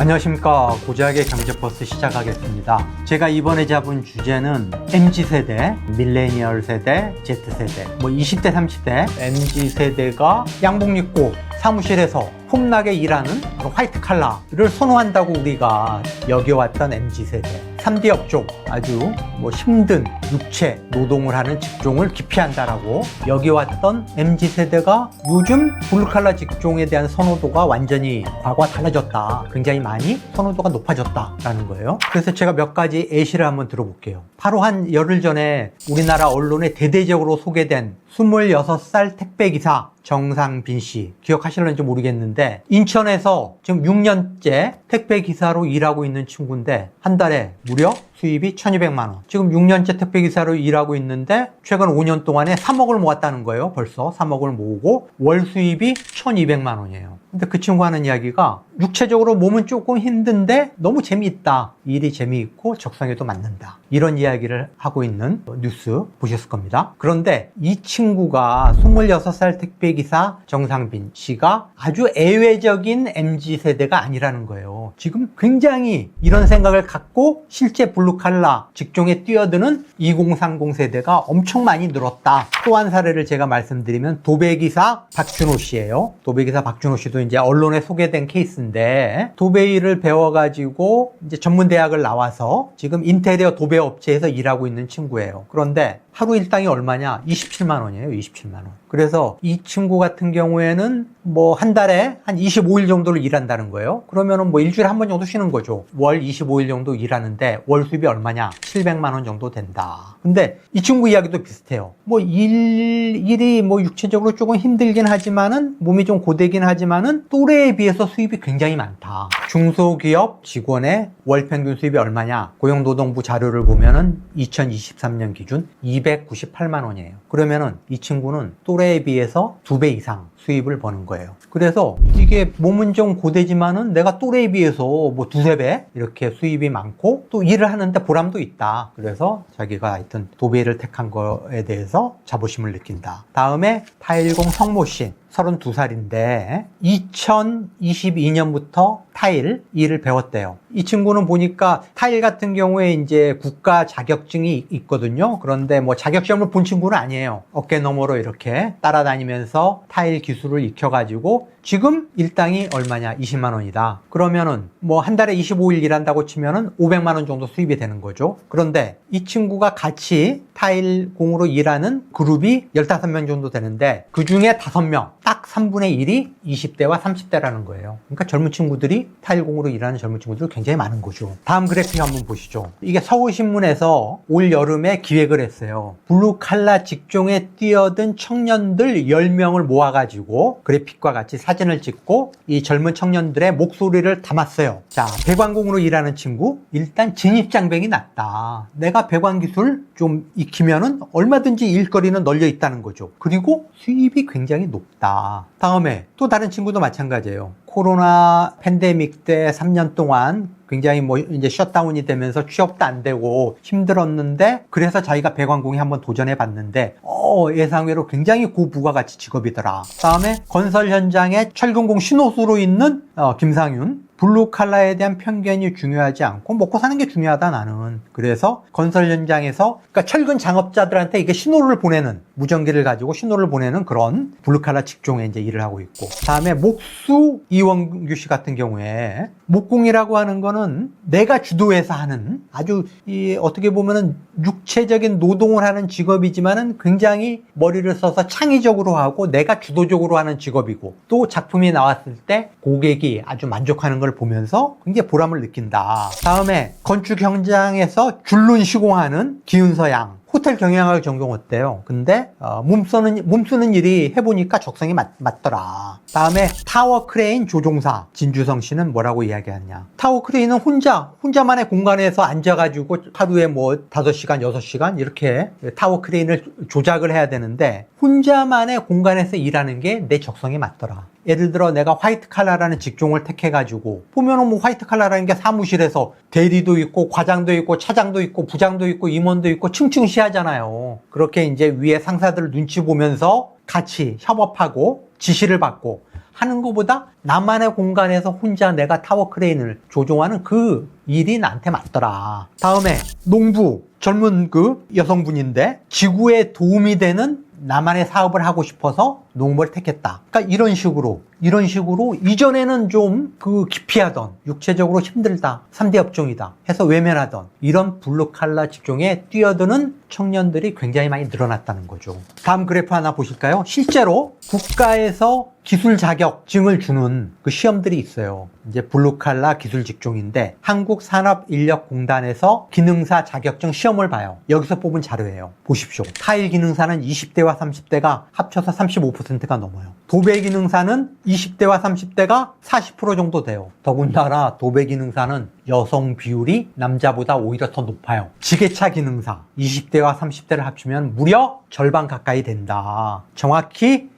안녕하십니까. 고작의 경제버스 시작하겠습니다. 제가 이번에 잡은 주제는 MZ세대, 밀레니얼 세대, Z세대 뭐 20대 30대 MZ세대가 양복 입고 사무실에서 폼나게 일하는 화이트 칼라를 선호한다고 우리가 여겨왔던 MZ세대. 3D 업종 아주 뭐 힘든 육체 노동을 하는 직종을 기피한다라고 여겨왔던 MZ세대가 요즘 블루칼라 직종에 대한 선호도가 완전히 과거와 달라졌다. 굉장히 많이 선호도가 높아졌다라는 거예요. 그래서 제가 몇 가지 예시를 한번 들어볼게요. 바로 한 열흘 전에 우리나라 언론에 대대적으로 소개된 26살 택배기사 정상빈 씨 기억하실는지 모르겠는데 인천에서 지금 6년째 택배 기사로 일하고 있는 친구인데 한 달에 무려 수입이 1200만 원. 지금 6년째 택배기사로 일하고 있는데 최근 5년 동안에 3억을 모았다는 거예요 벌써. 3억을 모으고 월 수입이 1200만 원이에요. 근데 그 친구 하는 이야기가 육체적으로 몸은 조금 힘든데 너무 재미있다. 일이 재미있고 적성에도 맞는다. 이런 이야기를 하고 있는 뉴스 보셨을 겁니다. 그런데 이 친구가 26살 택배기사 정상빈 씨가 아주 애외적인 MZ세대가 아니라는 거예요. 지금 굉장히 이런 생각을 갖고 실제 블 루칼라 직종에 뛰어드는 2030 세대가 엄청 많이 늘었다. 또 한 사례를 제가 말씀드리면 도배기사 박준호 씨예요. 도배기사 박준호 씨도 이제 언론에 소개된 케이스인데 도배일을 배워가지고 이제 전문대학을 나와서 지금 인테리어 도배 업체에서 일하고 있는 친구예요. 그런데 하루 일당이 얼마냐? 27만 원이에요. 27만 원. 그래서 이 친구 같은 경우에는 뭐 한 달에 한 25일 정도를 일한다는 거예요. 그러면은 뭐 일주일에 한 번 정도 쉬는 거죠. 월 25일 정도 일하는데 월 수입 이 얼마냐? 700만 원 정도 된다. 근데 이 친구 이야기도 비슷해요. 뭐 일, 일이 뭐 육체적으로 조금 힘들긴 하지만은 몸이 좀 고되긴 하지만은 또래에 비해서 수입이 굉장히 많다. 중소기업 직원의 월 평균 수입이 얼마냐? 고용노동부 자료를 보면은 2023년 기준 298만 원이에요. 그러면은 이 친구는 또래에 비해서 두 배 이상 수입을 버는 거예요. 그래서 이게 몸은 좀 고되지만은 내가 또래에 비해서 뭐 두세 배 이렇게 수입이 많고 또 일을 하는데 보람도 있다. 그래서 자기가 하여튼 도배를 택한 거에 대해서 자부심을 느낀다. 다음에 타일공 성모 씨. 32살인데 2022년부터 타일 일을 배웠대요. 이 친구는 보니까 타일 같은 경우에 이제 국가 자격증이 있거든요. 그런데 뭐 자격시험을 본 친구는 아니에요. 어깨 너머로 이렇게 따라다니면서 타일 기술을 익혀가지고 지금 일당이 얼마냐? 20만 원이다. 그러면은 뭐 한 달에 25일 일한다고 치면은 500만 원 정도 수입이 되는 거죠. 그런데 이 친구가 같이 타일 공으로 일하는 그룹이 15명 정도 되는데 그 중에 5명, 딱 3분의 1이 20대와 30대라는 거예요. 그러니까 젊은 친구들이 타일 공으로 일하는 젊은 친구들 굉장히 많은 거죠. 다음 그래픽 한번 보시죠. 이게 서울신문에서 올 여름에 기획을 했어요. 블루 칼라 직종에 뛰어든 청년들 10명을 모아가지고 그래픽과 같이 사진 을 찍고 이 젊은 청년들의 목소리를 담았어요. 자, 배관공으로 일하는 친구. 일단 진입장벽이 낮다. 내가 배관 기술 좀 익히면은 얼마든지 일거리는 널려 있다는 거죠. 그리고 수입이 굉장히 높다. 다음에 또 다른 친구도 마찬가지예요. 코로나 팬데믹 때 3년 동안 굉장히 뭐 이제 셧다운이 되면서 취업도 안 되고 힘들었는데 그래서 자기가 배관공에 한번 도전해 봤는데 어 예상외로 굉장히 고부가가치 직업이더라. 다음에 건설 현장에 철근공 신호수로 있는 어, 김상윤 블루 칼라에 대한 편견이 중요하지 않고 먹고 사는 게 중요하다 나는. 그래서 건설 현장에서 그러니까 철근 장업자들한테 이게 신호를 보내는 무전기를 가지고 신호를 보내는 그런 블루 칼라 직종에 이제 일을 하고 있고. 다음에 목수 이원규 씨 같은 경우에 목공이라고 하는 거는 내가 주도해서 하는 아주 이 어떻게 보면은 육체적인 노동을 하는 직업이지만은 굉장히 머리를 써서 창의적으로 하고 내가 주도적으로 하는 직업이고 또 작품이 나왔을 때 고객이 아주 만족하는 걸 보면서 굉장히 보람을 느낀다. 다음에 건축 현장에서 줄눈 시공하는 기윤서 양. 호텔 경영학을 전공했대요. 근데 어, 몸 쓰는 몸 쓰는 일이 해보니까 적성이 맞, 맞더라. 다음에 타워 크레인 조종사 진주성 씨는 뭐라고 이야기하냐? 타워 크레인은 혼자 혼자만의 공간에서 앉아가지고 하루에 뭐 5시간, 6시간 이렇게 타워 크레인을 조작을 해야 되는데 혼자만의 공간에서 일하는 게 내 적성에 맞더라. 예를 들어 내가 화이트 칼라라는 직종을 택해가지고 보면은 뭐 화이트 칼라라는 게 사무실에서 대리도 있고 과장도 있고 차장도 있고 부장도 있고 임원도 있고 층층시하잖아요. 그렇게 이제 위에 상사들 눈치 보면서 같이 협업하고 지시를 받고 하는 것보다 나만의 공간에서 혼자 내가 타워 크레인을 조종하는 그 일이 나한테 맞더라. 다음에 농부 젊은 그 여성분인데 지구에 도움이 되는 나만의 사업을 하고 싶어서 농부를 택했다. 그러니까 이런 식으로 이런 식으로 이전에는 좀 그 기피하던 육체적으로 힘들다 3대 업종이다 해서 외면하던 이런 블루칼라 직종에 뛰어드는 청년들이 굉장히 많이 늘어났다는 거죠. 다음 그래프 하나 보실까요? 실제로 국가에서 기술 자격증을 주는 그 시험들이 있어요. 이제 블루칼라 기술 직종인데 한국산업인력공단에서 기능사 자격증 시험을 봐요. 여기서 뽑은 자료예요. 보십시오. 타일 기능사는 20대와 30대가 합쳐서 35%가 넘어요. 도배 기능사는 20대와 30대가 40% 정도 돼요. 더군다나 도배 기능사는 여성 비율이 남자보다 오히려 더 높아요. 지게차 기능사 20대와 30대를 합치면 무려 절반 가까이 된다. 정확히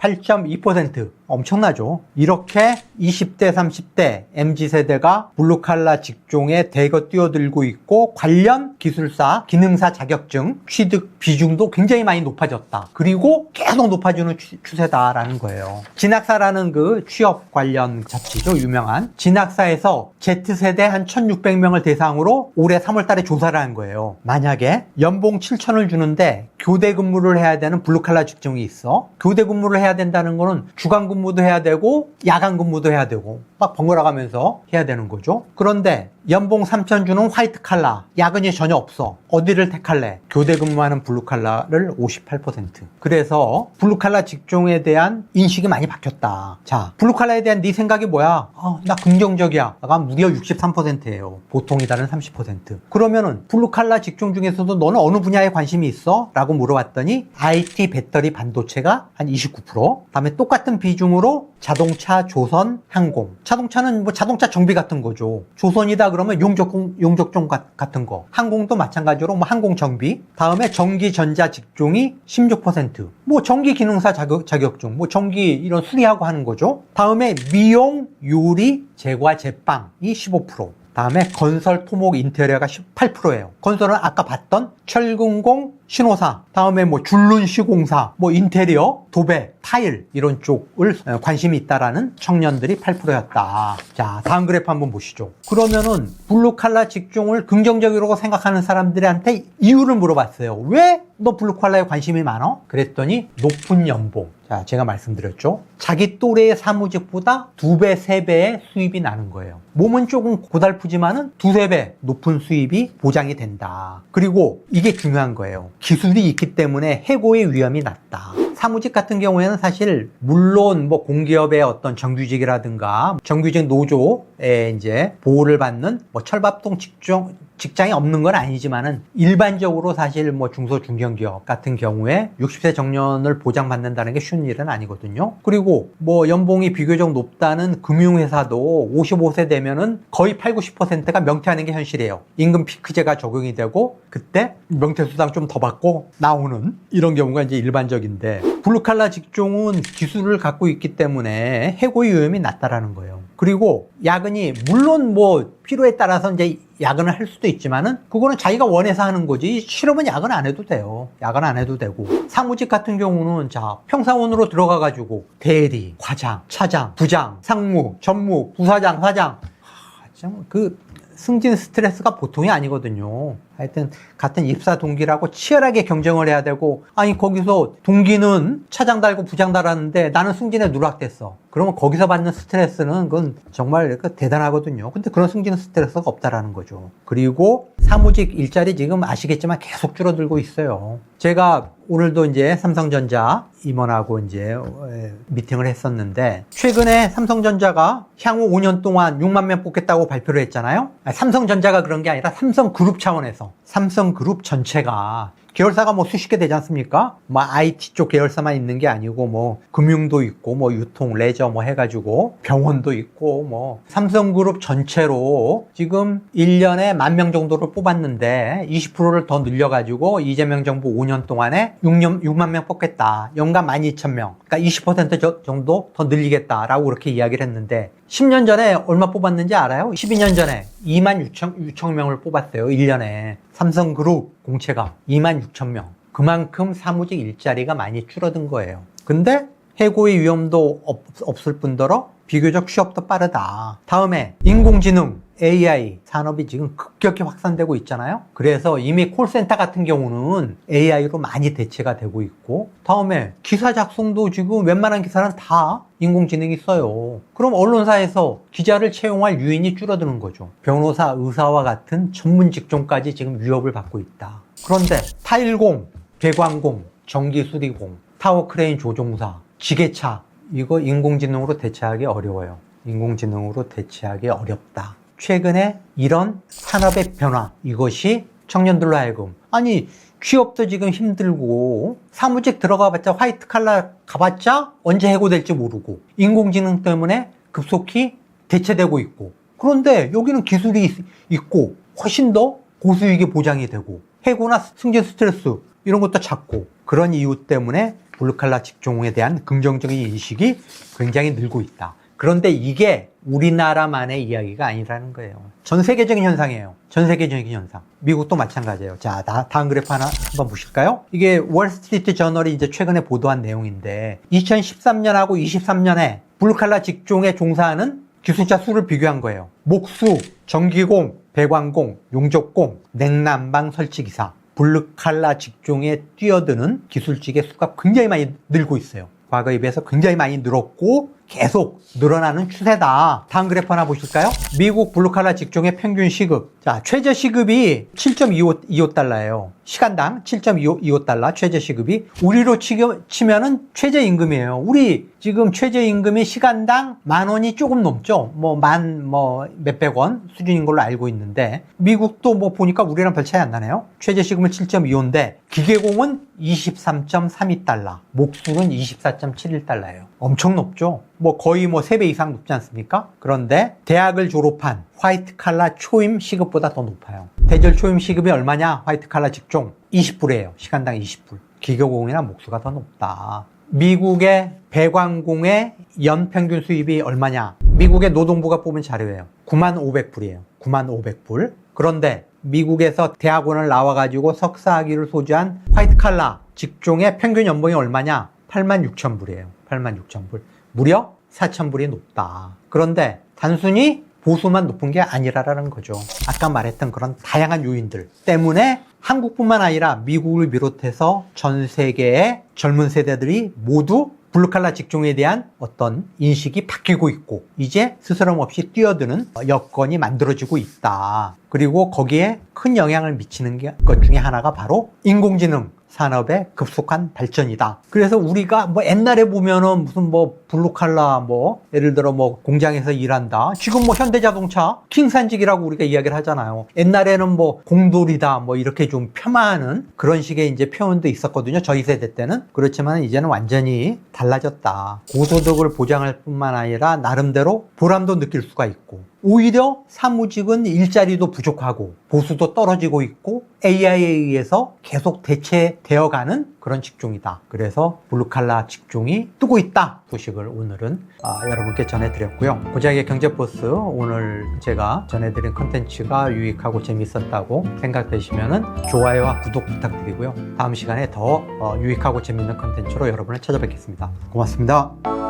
48.2% 엄청나죠. 이렇게 20대, 30대 MZ세대가 블루칼라 직종에 대거 뛰어들고 있고 관련 기술사, 기능사 자격증 취득 비중도 굉장히 많이 높아졌다. 그리고 계속 높아지는 추- 추세다라는 거예요. 진학사라는 그 취업 관련 잡지죠. 유명한. 진학사에서 Z세대 한 1600명을 대상으로 올해 3월 달에 조사를 한 거예요. 만약에 연봉 7천을 주는데 교대 근무를 해야 되는 블루칼라 직종이 있어. 교대 근무를 해야 된다는 거는 주간 근무도 해야 되고 야간 근무도 해야 되고 막 번갈아 가면서 해야 되는 거죠. 그런데 연봉 3천 주는 화이트 칼라, 야근이 전혀 없어. 어디를 택할래? 교대 근무하는 블루 칼라를 58%. 그래서 블루 칼라 직종에 대한 인식이 많이 바뀌었다. 자, 블루 칼라에 대한 네 생각이 뭐야? 어, 나 긍정적이야. 나가 무려 63%예요. 보통이다는 30%. 그러면은 블루 칼라 직종 중에서도 너는 어느 분야에 관심이 있어? 라고 물어봤더니 IT 배터리 반도체가 한 29%. 다음에 똑같은 비중으로 자동차, 조선, 항공. 자동차는 뭐 자동차 정비 같은 거죠. 조선이다 그러면 용접공, 용접종 가- 같은 거. 항공도 마찬가지로 뭐 항공 정비. 다음에 전기 전자 직종이 16%. 뭐 전기 기능사 자격, 자격증. 뭐 전기 이런 수리하고 하는 거죠. 다음에 미용, 요리, 제과, 제빵이 15%. 다음에 건설, 토목, 인테리어가 18%예요. 건설은 아까 봤던 철근공, 신호사, 다음에 뭐 줄눈 시공사, 뭐 인테리어, 도배, 타일 이런 쪽을 어, 관심이 있다라는 청년들이 8%였다. 자, 다음 그래프 한번 보시죠. 그러면은 블루 칼라 직종을 긍정적으로 생각하는 사람들한테 이유를 물어봤어요. 왜 너 블루 칼라에 관심이 많어? 그랬더니 높은 연봉. 자, 제가 말씀드렸죠. 자기 또래의 사무직보다 두 배, 세 배의 수입이 나는 거예요. 몸은 조금 고달프지만은 두세 배 높은 수입이 보장이 된다. 그리고 이게 중요한 거예요. 기술이 있기 때문에 해고의 위험이 낮다. 사무직 같은 경우에는 사실 물론 뭐 공기업의 어떤 정규직이라든가 정규직 노조에 이제 보호를 받는 뭐 철밥통 직종 직장이 없는 건 아니지만은 일반적으로 사실 뭐 중소 중견기업 같은 경우에 60세 정년을 보장받는다는 게 쉬운 일은 아니거든요. 그리고 뭐 연봉이 비교적 높다는 금융회사도 55세 되면은 거의 8, 90%가 명퇴하는 게 현실이에요. 임금 피크제가 적용이 되고 그때 명퇴 수당 좀 더 받고 나오는 이런 경우가 이제 일반적인데 블루칼라 직종은 기술을 갖고 있기 때문에 해고의 위험이 낮다라는 거예요. 그리고 야근이 물론 뭐 필요에 따라서 이제 야근을 할 수도 있지만은 그거는 자기가 원해서 하는 거지 싫으면 야근 안 해도 돼요. 야근 안 해도 되고 사무직 같은 경우는 자 평사원으로 들어가 가지고 대리, 과장, 차장, 부장, 상무, 전무, 부사장, 사장 하, 참, 그 승진 스트레스가 보통이 아니거든요. 하여튼 같은 입사 동기라고 치열하게 경쟁을 해야 되고 아니 거기서 동기는 차장 달고 부장 달았는데 나는 승진에 누락됐어. 그러면 거기서 받는 스트레스는 그건 정말 그 대단하거든요. 근데 그런 승진 스트레스가 없다라는 거죠. 그리고 사무직 일자리 지금 아시겠지만 계속 줄어들고 있어요. 제가 오늘도 이제 삼성전자 임원하고 이제 에, 미팅을 했었는데 최근에 삼성전자가 향후 5년 동안 6만 명 뽑겠다고 발표를 했잖아요. 삼성전자가 그런 게 아니라 삼성그룹 차원에서 삼성그룹 전체가 계열사가 뭐 수십 개 되지 않습니까? 뭐 IT 쪽 계열사만 있는 게 아니고 뭐 금융도 있고 뭐 유통, 레저 뭐 해가지고 병원도 있고 뭐 삼성그룹 전체로 지금 1년에 만 명 정도를 뽑았는데 20%를 더 늘려가지고 이재명 정부 5년 동안에 6년, 6만 명 뽑겠다. 연간 12,000명. 그러니까 20% 저- 정도 더 늘리겠다라고 그렇게 이야기를 했는데 10년 전에 얼마 뽑았는지 알아요? 12년 전에 2만 6천, 6천 명을 뽑았어요. 1년에. 삼성그룹 공채가 2만 6천 명. 그만큼 사무직 일자리가 많이 줄어든 거예요. 근데 해고의 위험도 없, 없을 뿐더러 비교적 취업도 빠르다. 다음에 인공지능 AI 산업이 지금 급격히 확산되고 있잖아요. 그래서 이미 콜센터 같은 경우는 AI로 많이 대체가 되고 있고, 다음에 기사 작성도 지금 웬만한 기사는 다 인공지능이 써요. 그럼 언론사에서 기자를 채용할 유인이 줄어드는 거죠. 변호사, 의사와 같은 전문 직종까지 지금 위협을 받고 있다. 그런데 타일공, 대관공, 전기수리공, 타워크레인 조종사, 지게차, 이거 인공지능으로 대체하기 어려워요. 인공지능으로 대체하기 어렵다. 최근에 이런 산업의 변화, 이것이 청년들로 하여금, 아니, 취업도 지금 힘들고, 사무직 들어가봤자 화이트 칼라 가봤자 언제 해고될지 모르고, 인공지능 때문에 급속히 대체되고 있고, 그런데 여기는 기술이 있- 있고, 훨씬 더 고수익이 보장이 되고, 해고나 승진 스트레스, 이런 것도 작고, 그런 이유 때문에 블루칼라 직종에 대한 긍정적인 인식이 굉장히 늘고 있다. 그런데 이게 우리나라만의 이야기가 아니라는 거예요. 전 세계적인 현상이에요. 전 세계적인 현상. 미국도 마찬가지예요. 자, 다, 다음 그래프 하나 한번 보실까요? 이게 월스트리트 저널이 이제 최근에 보도한 내용인데 2013년하고 23년에 블루칼라 직종에 종사하는 기술자 수를 비교한 거예요. 목수, 전기공, 배관공, 용접공, 냉난방 설치기사, 블루칼라 직종에 뛰어드는 기술직의 수가 굉장히 많이 늘고 있어요. 과거에 비해서 굉장히 많이 늘었고 계속 늘어나는 추세다. 다음 그래프 하나 보실까요? 미국 블루칼라 직종의 평균 시급. 자, 최저 시급이 7.25달러예요. 시간당 7.25달러 최저 시급이 우리로 치면은 최저 임금이에요. 우리 지금 최저 임금이 시간당 만 원이 조금 넘죠. 뭐 만 뭐 몇백 원 수준인 걸로 알고 있는데 미국도 뭐 보니까 우리랑 별 차이 안 나네요. 최저 시급은 7.25인데 기계공은 23.32달러, 목수는 24.71달러예요. 엄청 높죠. 뭐 거의 뭐 3배 이상 높지 않습니까? 그런데 대학을 졸업한 화이트 칼라 초임 시급보다 더 높아요. 대졸 초임 시급이 얼마냐? 화이트 칼라 직종 20불이에요. 시간당 20불. 기계공이나 목수가 더 높다. 미국의 배관공의 연평균 수입이 얼마냐? 미국의 노동부가 뽑은 자료예요. 9만 500불이에요. 9만 500불. 그런데 미국에서 대학원을 나와가지고 석사학위를 소지한 화이트 칼라 직종의 평균 연봉이 얼마냐? 8만 6천 불이에요. 8만 6천 불. 무려 4천 불이 높다. 그런데 단순히 보수만 높은 게 아니라라는 거죠. 아까 말했던 그런 다양한 요인들 때문에 한국뿐만 아니라 미국을 비롯해서 전 세계의 젊은 세대들이 모두 블루칼라 직종에 대한 어떤 인식이 바뀌고 있고 이제 스스럼 없이 뛰어드는 여건이 만들어지고 있다. 그리고 거기에 큰 영향을 미치는 게- 것 중에 하나가 바로 인공지능 산업의 급속한 발전이다. 그래서 우리가 뭐 옛날에 보면은 무슨 뭐 블루칼라 뭐 예를 들어 뭐 공장에서 일한다. 지금 뭐 현대자동차 킹산직이라고 우리가 이야기를 하잖아요. 옛날에는 뭐 공돌이다 뭐 이렇게 좀 폄하하는 그런 식의 이제 표현도 있었거든요. 저희 세대 때는. 그렇지만 이제는 완전히 달라졌다. 고소득을 보장할 뿐만 아니라 나름대로 보람도 느낄 수가 있고 오히려 사무직은 일자리도 부족하고 보수도 떨어지고 있고 AI에 의해서 계속 대체되어가는 그런 직종이다. 그래서 블루칼라 직종이 뜨고 있다. 소식을 오늘은 아, 여러분께 전해드렸고요. 고작의 경제버스 오늘 제가 전해드린 컨텐츠가 유익하고 재밌었다고 생각되시면 좋아요와 구독 부탁드리고요. 다음 시간에 더 어, 유익하고 재밌는 컨텐츠로 여러분을 찾아뵙겠습니다. 고맙습니다.